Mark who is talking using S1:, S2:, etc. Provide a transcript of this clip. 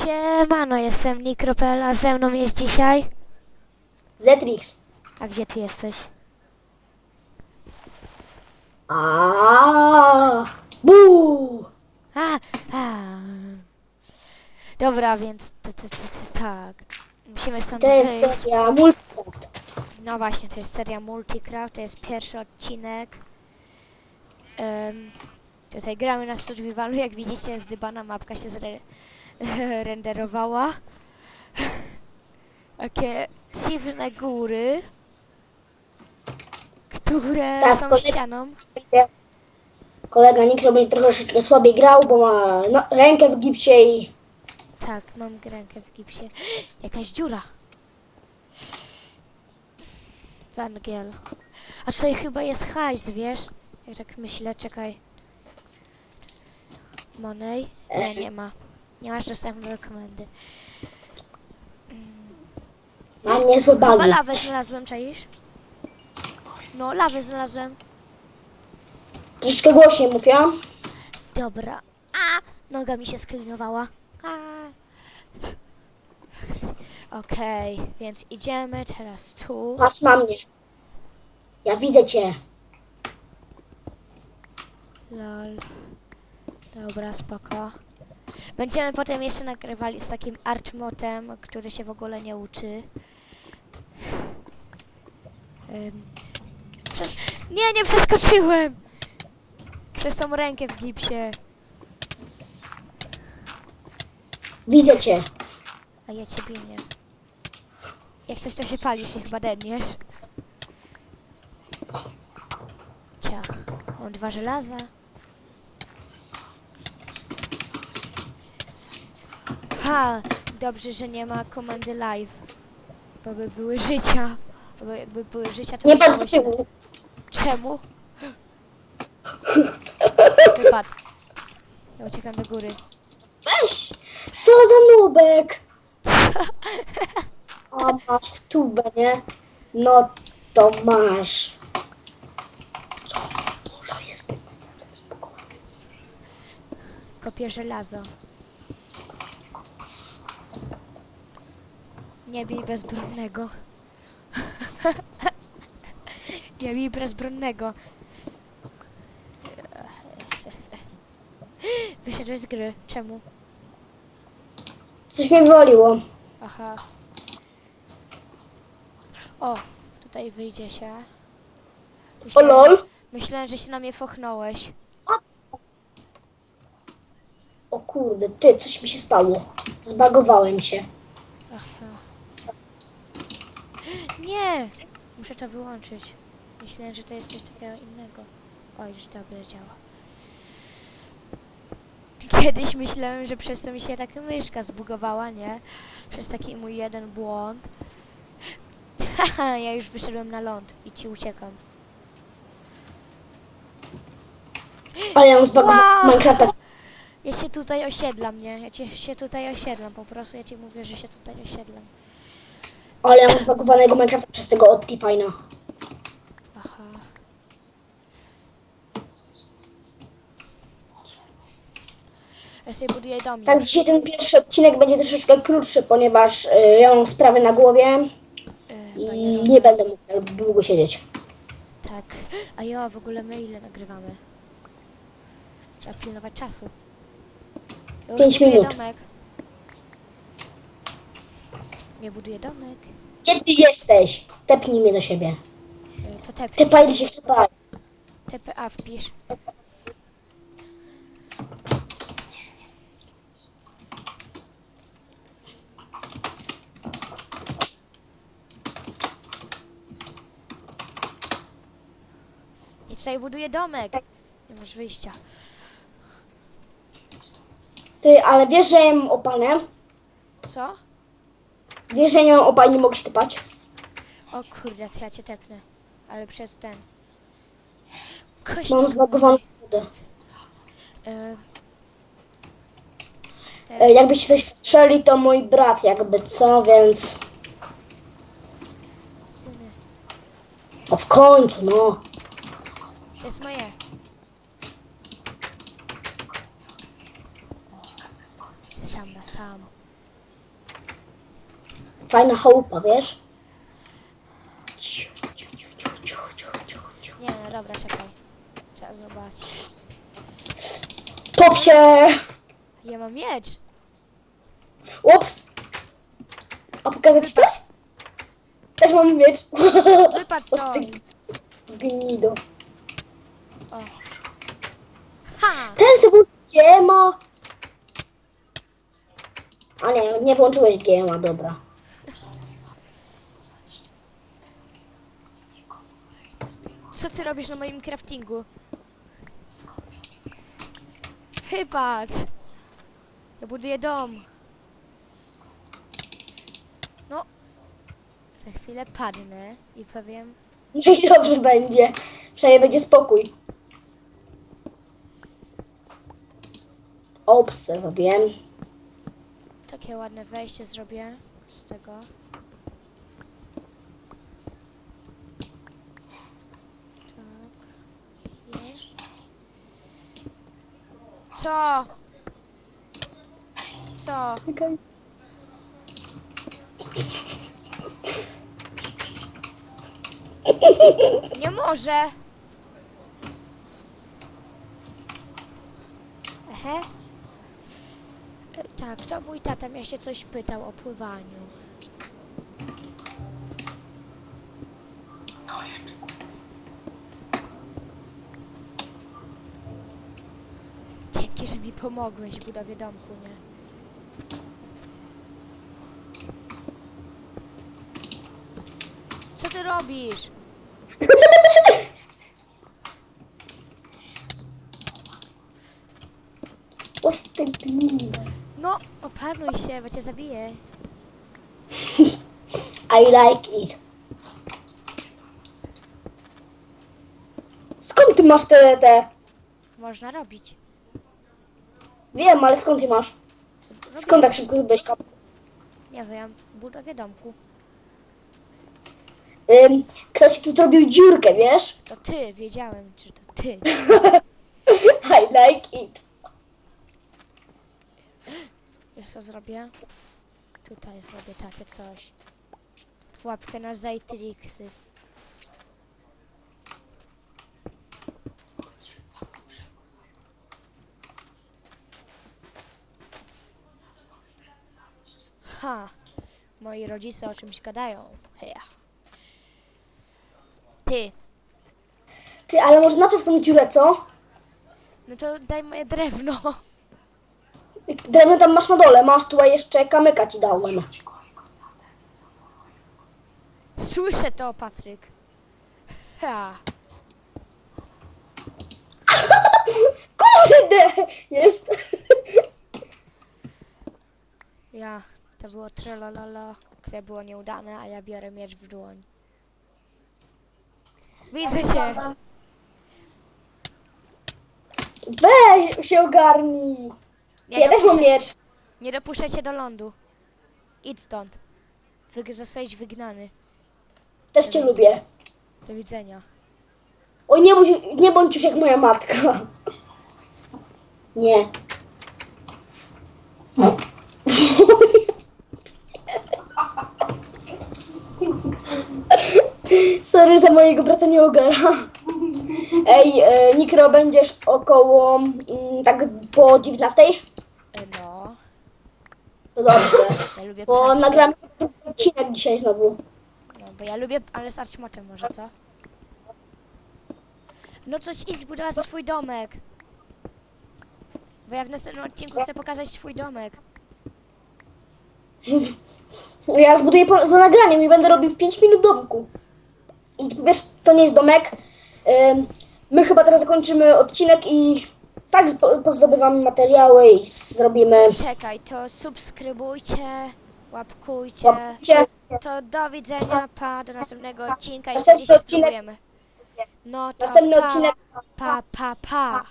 S1: Siemano, jestem Nikropela, ze mną jest dzisiaj.
S2: Zetrix.
S1: A gdzie ty jesteś?
S2: A. Bu.
S1: A, a. Dobra, więc t, t, t, t, tak. Musimy stąd
S2: To jest
S1: wyjść.
S2: seria Multicraft.
S1: No właśnie, to jest seria Multicraft, to jest pierwszy odcinek. Em, tutaj gramy na survivalu, jak widzicie zdybana mapka się zre renderowała. Takie dziwne góry, które
S2: Tak,
S1: są
S2: kolega-
S1: ścianą.
S2: Kolega Nikro będzie troszeczkę słabiej grał, bo ma no, rękę w gipcie i
S1: Tak, mam rękę w gipsie. Jakaś dziura. Węgiel. A tutaj chyba jest hajs, wiesz? Ja tak myślę, czekaj. Monej? Nie, nie ma. Nie masz dostępu do komendy.
S2: mam niezłe
S1: Chyba
S2: bugi.
S1: lawę znalazłem, czaisz? No, lawę znalazłem.
S2: Troszeczkę głośniej mówię.
S1: Dobra. A! Noga mi się sklinowała. A. Okej, więc idziemy teraz tu.
S2: Patrz na mnie. Ja widzę cię.
S1: Lol. Dobra, spoko. Będziemy potem jeszcze nagrywali z takim archmotem, który się w ogóle nie uczy. Nie, nie przeskoczyłem! Przez tą rękę w gipsie.
S2: Widzę cię.
S1: A ja ciebie nie. Jak coś to się palisz i chyba deniesz. Ciach. Mam dwa żelaza. Ha! Dobrze, że nie ma komendy live. Bo by były życia. Bo jakby były życia, to
S2: Nie
S1: by
S2: patrz do
S1: było
S2: tyłu.
S1: Czemu? Wypadł. Ja uciekam do góry.
S2: Weź. Co za nubek. A masz w tubę, nie? No to masz. Co? Co jest? Spokojnie.
S1: Kopię żelazo. Nie bij bezbronnego. Nie bij bezbronnego. Wyszedłeś z gry. Czemu?
S2: Coś mnie wywaliło.
S1: Aha. O, tutaj wyjdzie się.
S2: O lol.
S1: Myślałem, że się na mnie fochnąłeś.
S2: O kurde, ty, coś mi się stało. Zbagowałem się.
S1: Aha. Nie! Muszę to wyłączyć. Myślałem, że to jest coś takiego innego. Oj, już dobrze działa. Kiedyś myślałem, że przez to mi się taka myszka zbugowała, nie? Przez taki mój jeden błąd. Haha, ja już wyszedłem na ląd i ci uciekam.
S2: Ale ja mam zbagowałem
S1: Wow.
S2: Minecrafta.
S1: Ja się tutaj osiedlam, nie? Ja cię, się tutaj osiedlam, po prostu ja ci mówię, że się tutaj osiedlam.
S2: Ale ja mam zbagowanego Minecrafta przez tego Optifine'a.
S1: Aha. Ja sobie buduję dom
S2: Tak,
S1: już.
S2: dzisiaj ten pierwszy odcinek będzie troszeczkę krótszy, ponieważ y, ja mam sprawy na głowie
S1: E,
S2: i
S1: bajerowe.
S2: nie będę mógł tak długo siedzieć.
S1: Tak. A ja w ogóle my ile nagrywamy? Trzeba pilnować czasu. Ja już
S2: Pięć
S1: buduję
S2: minut.
S1: domek. Nie buduję domek.
S2: Gdzie ty jesteś? Tepnij mnie do siebie.
S1: E, To tep.
S2: Tepaj się, tepaj.
S1: TPA wpisz. I tutaj buduję domek. Nie masz wyjścia.
S2: Ty, ale wiesz, że ja mam opalę?
S1: Co?
S2: Wiesz, że nie mam nie mogę się tepać?
S1: O kurde, to ja cię tepnę. Ale przez ten. Kość.
S2: Mam zbagowaną wodę.
S1: E,
S2: E, Jakby ci coś strzeli, to mój brat jakby co, więc...
S1: syny.
S2: O, w końcu, no.
S1: To jest moje. Sam na sam.
S2: Fajna chałupa, wiesz?
S1: Nie, no dobra, czekaj. Trzeba zobaczyć.
S2: Popcie!
S1: Ja mam miecz.
S2: Ups! A pokazać ci coś? Też mam miecz.
S1: Wypadł stąd.
S2: ty Gnido.
S1: O. Ha!
S2: Ten sobie GMA. A nie, nie włączyłeś GMA, dobra.
S1: Co ty robisz na moim craftingu? Wypadł! Ja buduję dom. No. Za chwilę padnę i powiem...
S2: No i dobrze będzie. Przynajmniej będzie spokój. Ops, zrobiłem.
S1: Takie ładne wejście zrobię z tego. Tak. Nie. Co? Co? Nie może. Ehe. Tak, to mój tata mnie się coś pytał o pływaniu. Że mi pomogłeś w budowie domku, nie? Co ty robisz?
S2: Oż ty gnido.
S1: No, opanuj się, bo cię zabiję.
S2: I like it. Skąd ty masz te, te?
S1: Można robić.
S2: Wiem, ale skąd ty masz? Skąd tak szybko zdobyłeś kap?
S1: Nie wiem, budowie domku.
S2: Ym, ktoś tu zrobił dziurkę, wiesz?
S1: To ty, wiedziałem, czy to ty.
S2: I like it.
S1: Wiesz co zrobię? Tutaj zrobię takie coś. Łapkę na Zajtrixy. Ha! Moi rodzice o czymś gadają. Heja. Ty,
S2: Ty, ale może napraw tą dziurę, co?
S1: no to daj moje drewno.
S2: Drewno tam masz na dole, masz tutaj jeszcze kamyka ci dałem.
S1: Słyszę to, Patryk. Ha!
S2: Kurde! Jest.
S1: Ja, to było trolololo, które było nieudane, a ja biorę miecz w dłoń. Widzę cię!
S2: Weź się ogarnij. Ty, ja też mam miecz.
S1: nie dopuszczę cię do lądu. Idź stąd. Wyg zostałeś wygnany.
S2: Też cię lubię.
S1: Do widzenia.
S2: Oj, nie bądź, nie bądź już jak moja matka. Nie. Sorry za mojego brata nie ogara. Ej, e, Nikro, będziesz około mm, tak po 19?
S1: E, No,
S2: To dobrze.
S1: ja lubię
S2: Bo
S1: praskę.
S2: nagramy odcinek dzisiaj znowu.
S1: No, bo ja lubię, ale z arczmotem może, co? No coś idź zbudować swój domek. Bo ja w następnym odcinku chcę pokazać swój domek.
S2: Ja zbuduję po, za nagraniem i będę robił w 5 minut domku. I wiesz, to nie jest domek. My chyba teraz zakończymy odcinek i tak pozdobywamy materiały i zrobimy.
S1: Czekaj, to subskrybujcie, łapkujcie.
S2: Łapcie.
S1: To do widzenia, pa, do następnego odcinka i
S2: Następny odcinek-.
S1: No to
S2: Następny
S1: pa,
S2: odcinek
S1: pa, pa, pa.